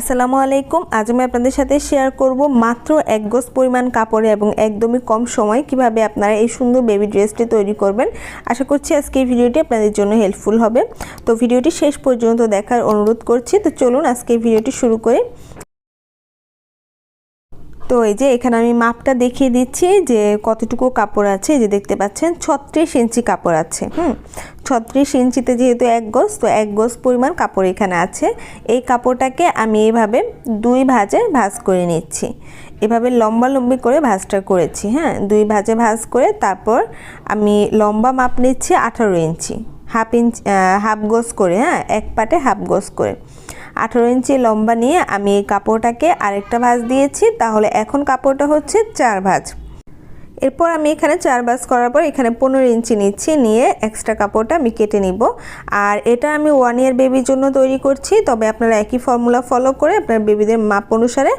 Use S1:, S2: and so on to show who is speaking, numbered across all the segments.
S1: আসসালামু আলাইকুম। আজ আমি আপনাদের সাথে শেয়ার করব মাত্র এক গোস পরিমাণ কাপড়ে এবং একদমই কম সময় কীভাবে আপনারা এই সুন্দর বেবি ড্রেসটি তৈরি করবেন। আশা করছি আজকে এই ভিডিওটি আপনাদের জন্য হেল্পফুল হবে। তো ভিডিওটি শেষ পর্যন্ত দেখার অনুরোধ করছি। তো চলুন আজকে এই ভিডিওটি শুরু করি। তো এই যে এখানে আমি মাপটা দেখিয়ে দিচ্ছি যে কতটুকু কাপড় আছে যে দেখতে পাচ্ছেন ছত্রিশ ইঞ্চি কাপড় আছে, হুম? ছত্রিশ ইঞ্চিতে যেহেতু এক গজ, তো এক গজ পরিমাণ কাপড় এখানে আছে। এই কাপড়টাকে আমি এভাবে দুই ভাজে ভাজ করে নিচ্ছি। এভাবে লম্বা লম্বি করে ভাজটা করেছি হ্যাঁ? দুই ভাজে ভাজ করে তারপর আমি লম্বা মাপ নিচ্ছি আঠারো ইঞ্চি, হাফ ইঞ্চ হাফ গোজ করে হ্যাঁ? এক পাটে হাফ গোজ করে। আঠারো ইঞ্চি লম্বা নিয়ে আমি এই কাপড়টাকে আরেকটা ভাঁজ দিয়েছি। তাহলে এখন কাপড়টা হচ্ছে চার ভাঁজ। এরপর আমি এখানে চার বাস করার পর এখানে পনেরো ইঞ্চি নিচ্ছি, নিয়ে এক্সট্রা কাপড়টা আমি কেটে নিব। আর এটা আমি ওয়ান ইয়ার বেবির জন্য তৈরি করছি, তবে আপনারা একই ফর্মুলা ফলো করে আপনার বেবিদের মাপ অনুসারে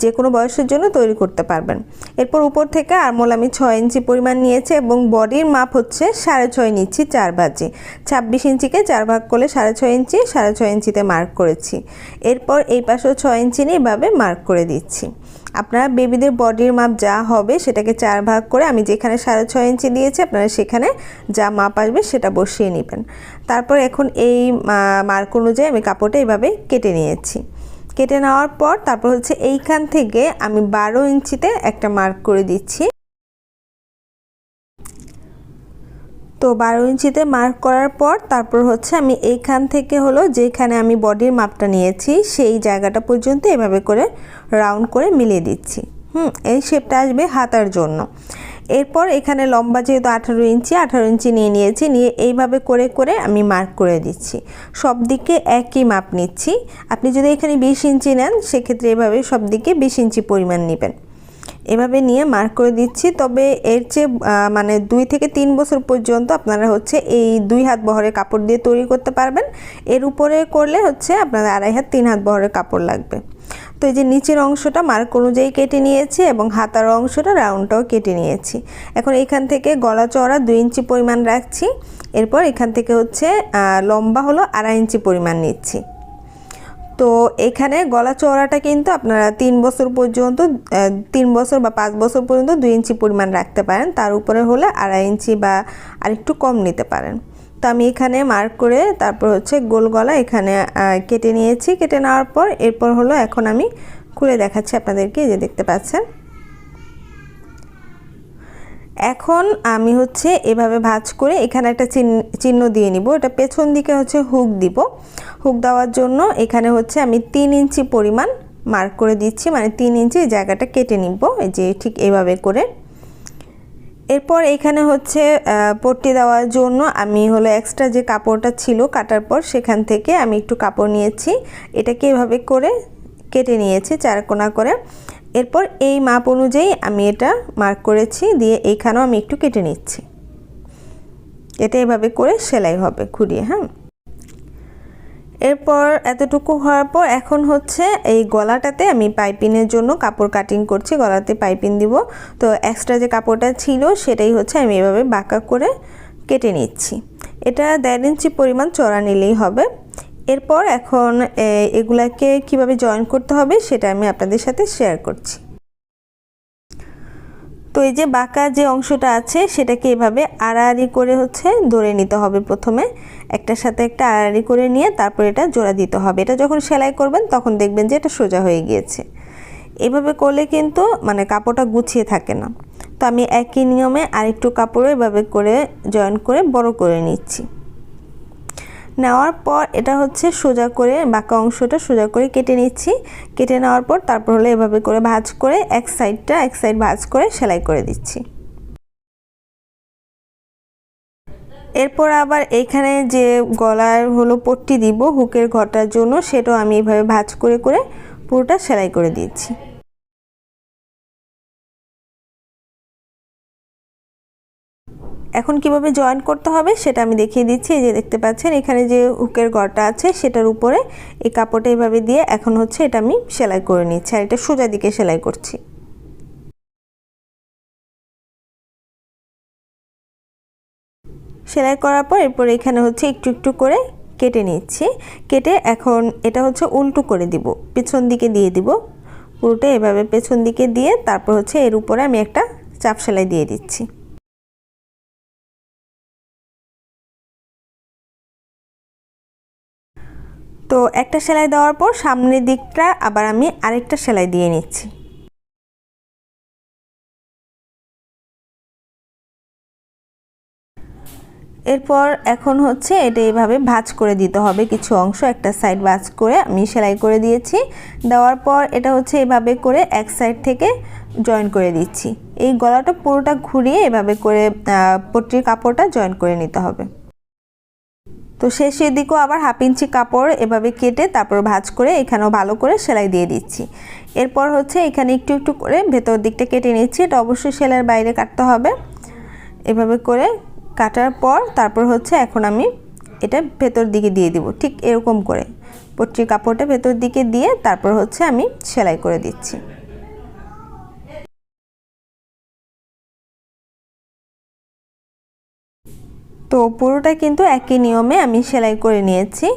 S1: যে কোনো বয়সের জন্য তৈরি করতে পারবেন। এরপর উপর থেকে আরমোল আমি ছয় ইঞ্চি পরিমাণ নিয়েছি এবং বডির মাপ হচ্ছে সাড়ে ছয় নিচ্ছি চার ভাজি ছাব্বিশ ইঞ্চিকে চার ভাগ করলে সাড়ে ছয় ইঞ্চি, সাড়ে ছয় ইঞ্চিতে মার্ক করেছি। এরপর এই পাশেও ছয় ইঞ্চি নিয়ে এভাবে মার্ক করে দিচ্ছি। আপনারা বেবিদের বডির মাপ যা হবে সেটাকে চার ভাগ করে আমি যেখানে সাড়ে ছয় ইঞ্চি দিয়েছি, আপনারা সেখানে যা মাপ আসবে সেটা বসিয়ে নেবেন। তারপর এখন এই মার্ক অনুযায়ী আমি কাপড়টা এইভাবে কেটে নিয়েছি। কেটে নেওয়ার পর তারপর হচ্ছে এইখান থেকে আমি বারো ইঞ্চিতে একটা মার্ক করে দিচ্ছি। তো বারো ইঞ্চিতে মার্ক করার পর তারপর হচ্ছে আমি এইখান থেকে হলো যেখানে আমি বডির মাপটা নিয়েছি, সেই জায়গাটা পর্যন্ত এভাবে করে রাউন্ড করে মিলিয়ে দিচ্ছি। হুম, এই শেপটা আসবে হাতার জন্য। এরপর এখানে লম্বা যেহেতু আঠারো ইঞ্চি আঠারো ইঞ্চি নিয়ে নিয়েছি, নিয়ে এইভাবে করে করে আমি মার্ক করে দিচ্ছি। সব দিকে একই মাপ নিচ্ছি। আপনি যদি এখানে বিশ ইঞ্চি নেন, সেক্ষেত্রে এভাবে সব দিকে বিশ ইঞ্চি পরিমাণ নেবেন। এভাবে নিয়ে মার্ক করে দিচ্ছি। তবে এর চেয়ে মানে দুই থেকে তিন বছর পর্যন্ত আপনারা হচ্ছে এই দুই হাত বহরের কাপড় দিয়ে তৈরি করতে পারবেন। এর উপরে করলে হচ্ছে আপনাদের আড়াই হাত, তিন হাত বহরের কাপড় লাগবে। তো এই যে নিচের অংশটা মার্ক অনুযায়ী কেটে নিয়েছি এবং হাতার অংশটা রাউন্ডটাও কেটে নিয়েছি। এখন এখান থেকে গলা চড়া দুই ইঞ্চি পরিমাণ রাখছি। এরপর এখান থেকে হচ্ছে লম্বা হলো আড়াই ইঞ্চি পরিমাণ নিচ্ছি। তো এখানে গলা চওড়াটা কিন্তু আপনারা তিন বছর পর্যন্ত তিন বছর বা পাঁচ বছর পর্যন্ত দুই ইঞ্চি পরিমাণ রাখতে পারেন। তার উপরে হলে আড়াই ইঞ্চি বা আরেকটু কম নিতে পারেন। তো আমি এখানে মার্ক করে তারপর হচ্ছে গোল গলা এখানে কেটে নিয়েছি। কেটে নেওয়ার পর এরপর হলো এখন আমি খুলে দেখাচ্ছি আপনাদেরকে যে দেখতে পাচ্ছেন। এখন আমি হচ্ছে এভাবে ভাজ করে এখানে একটা চিহ্ন দিয়ে নিব। এটা পেছন দিকে হচ্ছে হুক দিব। হুক দেওয়ার জন্য এখানে হচ্ছে আমি তিন ইঞ্চি পরিমাণ মার্ক করে দিচ্ছি মানে তিন ইঞ্চি জায়গাটা কেটে নিব, এই যে ঠিক এভাবে করে। এরপর এখানে হচ্ছে পট্টি দেওয়ার জন্য আমি হলো এক্সট্রা যে কাপড়টা ছিল কাটার পর সেখান থেকে আমি একটু কাপড় নিয়েছি, এটাকে এভাবে করে কেটে নিয়েছি চারকোনা করে। এরপর এই মাপ অনুযায়ী আমি এটা মার্ক করেছি, দিয়ে এইখানেও আমি একটু কেটে নিচ্ছি। এটা এভাবে করে সেলাই হবে ঘুরিয়ে হ্যাঁ? এরপর এতটুকু হওয়ার পর এখন হচ্ছে এই গলাটাতে আমি পাইপিনের জন্য কাপড় কাটিং করছি, গলাতে পাইপিং দিব। তো এক্সট্রা যে কাপড়টা ছিল সেটাই হচ্ছে আমি এভাবে বাঁকা করে কেটে নিচ্ছি। এটা দেড় ইঞ্চি পরিমাণ চড়া নিলেই হবে। এরপর এখন এগুলাকে কীভাবে জয়েন করতে হবে সেটা আমি আপনাদের সাথে শেয়ার করছি। তো এই যে বাঁকা যে অংশটা আছে, সেটাকে এভাবে আড়াআড়ি করে হচ্ছে ধরে নিতে হবে প্রথমে। একটার সাথে একটা আড়াআড়ি করে নিয়ে তারপর এটা জোড়া দিতে হবে। এটা যখন সেলাই করবেন, তখন দেখবেন যে এটা সোজা হয়ে গিয়েছে। এভাবে করলে কিন্তু মানে কাপড়টা গুছিয়ে থাকে না। তো আমি একই নিয়মে আরেকটু কাপড়ও এভাবে করে, জয়েন করে বড় করে নিচ্ছি। নেওয়ার পর এটা হচ্ছে সোজা করে বাঁকা অংশটা সোজা করে কেটে নিচ্ছি। কেটে নেওয়ার পর তারপর হলে এভাবে করে ভাজ করে এক সাইডটা এক সাইড ভাজ করে সেলাই করে দিচ্ছি। এরপর আবার এখানে যে গলার হলো পট্টি দিব হুকের ঘটার জন্য সেটাও আমি এভাবে ভাজ করে করে পুরোটা সেলাই করে দিচ্ছি। এখন কীভাবে জয়েন করতে হবে সেটা আমি দেখিয়ে দিচ্ছি। এই যে দেখতে পাচ্ছেন, এখানে যে হুকের গড়টা আছে সেটার উপরে এই কাপড়টা এইভাবে দিয়ে এখন হচ্ছে এটা আমি সেলাই করে নিচ্ছি আর এটা সোজা দিকে সেলাই করছি। সেলাই করার পর এরপর এখানে হচ্ছে একটু একটু করে কেটে নিচ্ছি। কেটে এখন এটা হচ্ছে উল্টো করে দিব, পেছন দিকে দিয়ে দিব। পুরোটা এভাবে পেছন দিকে দিয়ে তারপর হচ্ছে এর উপরে আমি একটা চাপ সেলাই দিয়ে দিচ্ছি। তো একটা সেলাই দেওয়ার পর সামনের দিকটা আবার আমি আরেকটা সেলাই দিয়ে নিচ্ছি। এরপর এখন হচ্ছে এটা এইভাবে ভাঁজ করে দিতে হবে কিছু অংশ, একটা সাইড ভাঁজ করে আমি সেলাই করে দিয়েছি। দেওয়ার পর এটা হচ্ছে এভাবে করে এক সাইড থেকে জয়েন করে দিচ্ছি। এই গলাটা পুরোটা ঘুরিয়ে এভাবে করে পট্টির কাপড়টা জয়েন করে নিতে হবে। তো শেষের দিকেও আবার হাফ ইঞ্চি কাপড় এভাবে কেটে তারপর ভাজ করে এখানেও ভালো করে সেলাই দিয়ে দিচ্ছি। এরপর হচ্ছে এখানে একটু একটু করে ভেতর দিকটা কেটে নিচ্ছি। এটা অবশ্যই সেলাইয়ের বাইরে কাটতে হবে। এভাবে করে কাটার পর তারপর হচ্ছে এখন আমি এটা ভেতর দিকে দিয়ে দিব। ঠিক এরকম করে। পট্টির কাপড়টা ভেতর দিকে দিয়ে তারপর হচ্ছে আমি সেলাই করে দিচ্ছি। তো পুরোটা কিন্তু একই নিয়মে আমি সেলাই করে নিয়েছি।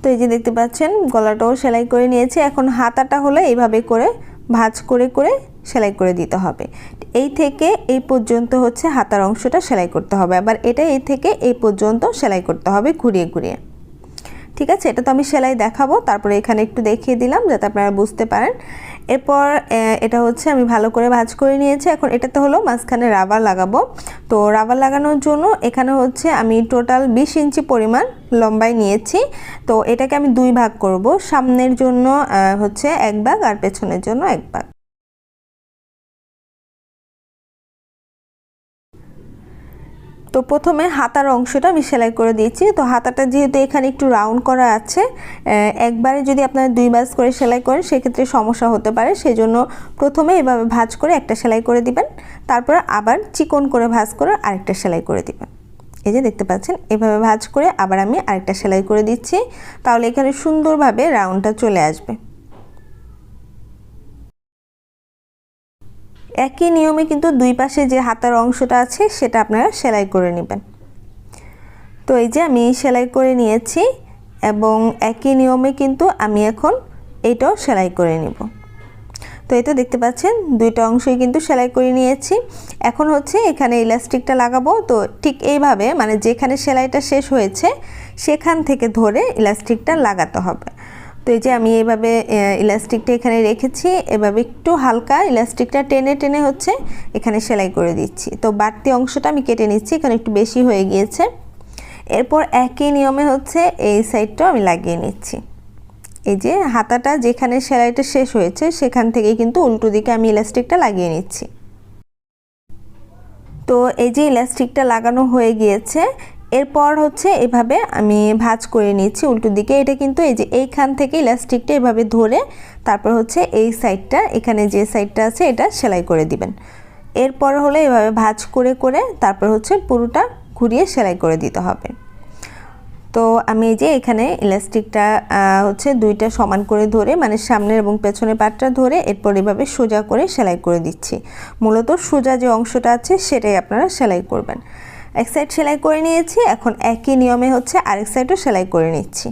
S1: তো এই যে দেখতে পাচ্ছেন, গলাটাও সেলাই করে নিয়েছি। এখন হাতাটা হলে এইভাবে করে ভাঁজ করে করে সেলাই করে দিতে হবে। এই থেকে এই পর্যন্ত হচ্ছে হাতার অংশটা সেলাই করতে হবে। আবার এটা এই থেকে এই পর্যন্ত সেলাই করতে হবে ঘুরিয়ে ঘুরিয়ে। ঠিক আছে? এটা তো আমি সেলাই দেখাবো। তারপরে এখানে একটু দেখিয়ে দিলাম যাতে আপনারা বুঝতে পারেন। এরপর এটা হচ্ছে আমি ভালো করে ভাজ করে নিয়েছি। এখন এটাতে হলো মাঝখানে রাবার লাগাবো। তো রাবার লাগানোর জন্য এখানে হচ্ছে আমি টোটাল বিশ ইঞ্চি পরিমাণ লম্বায় নিয়েছি। তো এটাকে আমি দুই ভাগ করব। সামনের জন্য হচ্ছে এক ভাগ আর পেছনের জন্য এক ভাগ। তো প্রথমে হাতার অংশটা আমি সেলাই করে দিয়েছি। তো হাতাটা যেহেতু এখানে একটু রাউন্ড করা আছে একবারে যদি আপনারা দুই বাজ করে সেলাই করেন, সেক্ষেত্রে সমস্যা হতে পারে। সেই জন্য প্রথমে এভাবে ভাজ করে একটা সেলাই করে দিবেন। তারপর আবার চিকন করে ভাজ করে আরেকটা সেলাই করে দিবেন। এই যে দেখতে পাচ্ছেন, এভাবে ভাজ করে আবার আমি আরেকটা সেলাই করে দিচ্ছি। তাহলে এখানে সুন্দরভাবে রাউন্ডটা চলে আসবে। একই নিয়মে কিন্তু দুই পাশে যে হাতার অংশটা আছে, সেটা আপনারা সেলাই করে নেবেন। তো এই যে আমি সেলাই করে নিয়েছি এবং একই নিয়মে কিন্তু আমি এখন এইটাও সেলাই করে নিব। তো এই তো দেখতে পাচ্ছেন, দুইটা অংশই কিন্তু সেলাই করে নিয়েছি। এখন হচ্ছে এখানে ইলাস্টিকটা লাগাবো। তো ঠিক এইভাবে মানে যেখানে সেলাইটা শেষ হয়েছে, সেখান থেকে ধরে ইলাস্টিকটা লাগাতে হবে। এই যে আমি এভাবে ইলাস্টিকটা এখানে রেখেছি। এভাবে একটু হালকা ইলাস্টিকটা টেনে টেনে হচ্ছে এখানে সেলাই করে দিচ্ছি। তো বাড়তি অংশটা আমি কেটে নিচ্ছি, এখানে একটু বেশি হয়ে গিয়েছে। এরপর একই নিয়মে হচ্ছে এই সাইডটাও আমি লাগিয়ে নিচ্ছি। এই যে হাতাটা যেখানে সেলাইটা শেষ হয়েছে, সেখান থেকে কিন্তু উল্টো দিকে আমি ইলাস্টিকটা লাগিয়ে নিচ্ছি। তো এই যে ইলাস্টিকটা লাগানো হয়ে গিয়েছে এরপর হচ্ছে এভাবে আমি ভাজ করে নিচ্ছি উল্টো দিকে। এটা কিন্তু এই যে এইখান থেকে ইলাস্টিকটা এভাবে ধরে তারপর হচ্ছে এই সাইডটা, এখানে যে সাইডটা আছে এটা সেলাই করে দিবেন। এরপর হলে এভাবে ভাজ করে করে তারপর হচ্ছে পুরোটা ঘুরিয়ে সেলাই করে দিতে হবে। তো আমি এই যে এখানে ইলাস্টিকটা হচ্ছে দুইটা সমান করে ধরে মানে সামনের এবং পেছনের পাটটা ধরে এরপর এভাবে সোজা করে সেলাই করে দিচ্ছি। মূলত সোজা যে অংশটা আছে সেটাই আপনারা সেলাই করবেন। এক সাইড সেলাই করে নিয়েছি, এখন একই নিয়মে হচ্ছে আরেক সাইডও সেলাই করে নিচ্ছি।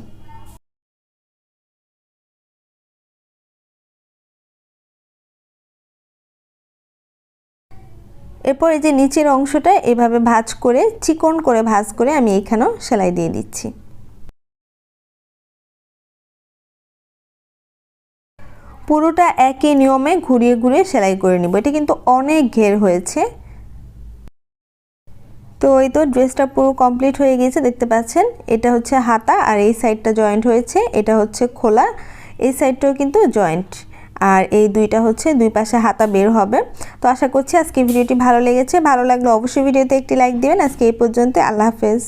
S1: এরপর এই যে নিচের অংশটা এভাবে ভাজ করে, চিকন করে ভাজ করে আমি এখানেও সেলাই দিয়ে দিচ্ছি। পুরোটা একই নিয়মে ঘুরিয়ে ঘুরিয়ে সেলাই করে নিব। এটা কিন্তু অনেক ঘের হয়েছে। তো এই তো ড্রেসটা পুরো কমপ্লিট হয়ে গিয়েছে, দেখতে পাচ্ছেন? এটা হচ্ছে হাতা আর এই সাইডটা জয়েন্ট হয়েছে, এটা হচ্ছে খোলা, এই সাইডটাও কিন্তু জয়েন্ট। আর এই দুইটা হচ্ছে দুই পাশে হাতা বের হবে। তো আশা করছি আজকে ভিডিওটি ভালো লেগেছে, ভালো লাগলে অবশ্যই ভিডিওতে একটি লাইক দিবেন। আজকে এই পর্যন্ত আল্লাহ হাফেজ।